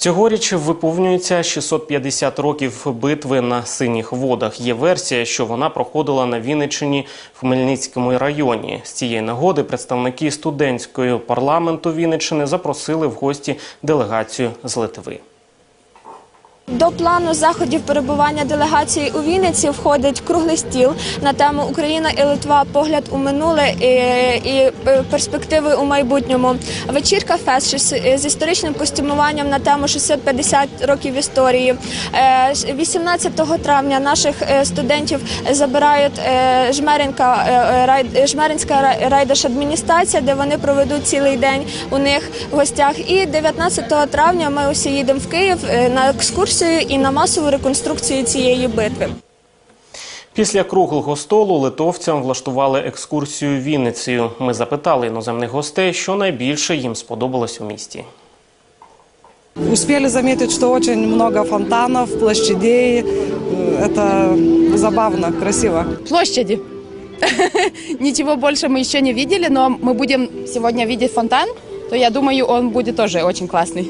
Цьогоріч виповнюється 650 років битви на синіх водах. Є версія, що вона проходила на Вінниччині в Хмельницькому районі. З цієї нагоди представники студентської парламенту Вінниччини запросили в гості делегацію з Литви. До плану заходів перебування делегації у Вінниці входить круглий стіл на тему Україна і Литва. Погляд у минуле і, і е, перспективи у майбутньому. Вечірка фест з- з історичним костюмуванням на тему 650 років історії. Е, 18 травня наших е, студентів забирають е, Жмеринка е, рай- Жмеринська райдержадміністрація, де вони проведуть цілий день у них в гостях. І 19 травня ми усі їдемо в Київ е, на екскурсію і на масову реконструкцію цієї битви. Після круглого столу литовцям влаштували екскурсію Вінницею. Ми запитали іноземних гостей, що найбільше їм сподобалось у місті. Успели заметить, что очень много фонтанов, площадей. Э, Это забавно, красиво. площади. Ничего больше мы еще не видели, но мы будем сегодня видеть фонтан, то я думаю, он будет тоже очень классный.